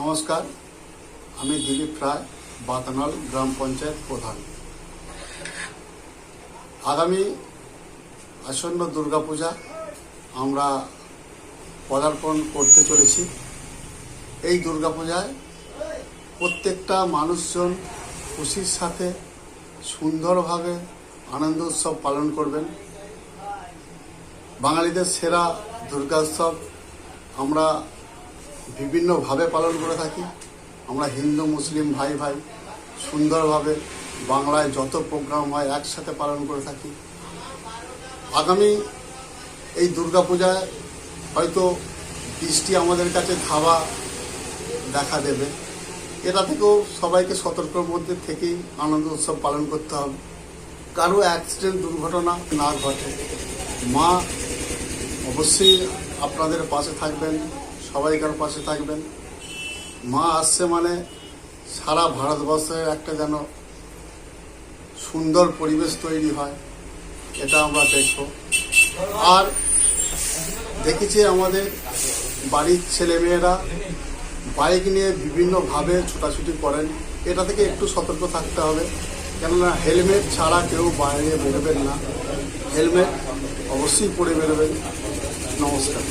নমস্কার, আমি দিলীপ রায়, বাতানাল গ্রাম পঞ্চায়েত প্রধান। আগামী আসন্ন দুর্গাপূজা আমরা পদার্পণ করতে চলেছি। এই দুর্গাপূজায় প্রত্যেকটা মানুষজন খুশির সাথে, সুন্দরভাবে আনন্দ উৎসব পালন করবেন। বাঙালিদের সেরা দুর্গা উৎসব আমরা বিভিন্নভাবে পালন করে থাকি। আমরা হিন্দু, মুসলিম, ভাই ভাই সুন্দরভাবে বাংলায় যত প্রোগ্রাম হয় একসাথে পালন করে থাকি। আগামী এই দুর্গাপূজায় হয়তো বৃষ্টি আমাদের কাছে ধাবা দেখা দেবে। এটা থেকেও সবাইকে সতর্কর মধ্যে থেকেই আনন্দ উৎসব পালন করতে হবে। কারও অ্যাক্সিডেন্ট দুর্ঘটনা না ঘটে। মা অবশ্যই আপনাদের পাশে থাকবেন। সবাইকার পাশে থাকবেন। মা আসছে মানে সারা ভারতবর্ষের একটা যেন সুন্দর পরিবেশ তৈরি হয়, এটা আমরা দেখব। আর দেখেছি আমাদের বাড়ির ছেলেমেয়েরা বাইক নিয়ে বিভিন্নভাবে ছোটাছুটি করেন। এটা থেকে একটু সতর্ক থাকতে হবে, কেননা হেলমেট ছাড়া কেউ বাইরে বেরোবেন না। হেলমেট অবশ্যই পরে বেরোবেন। নমস্কার।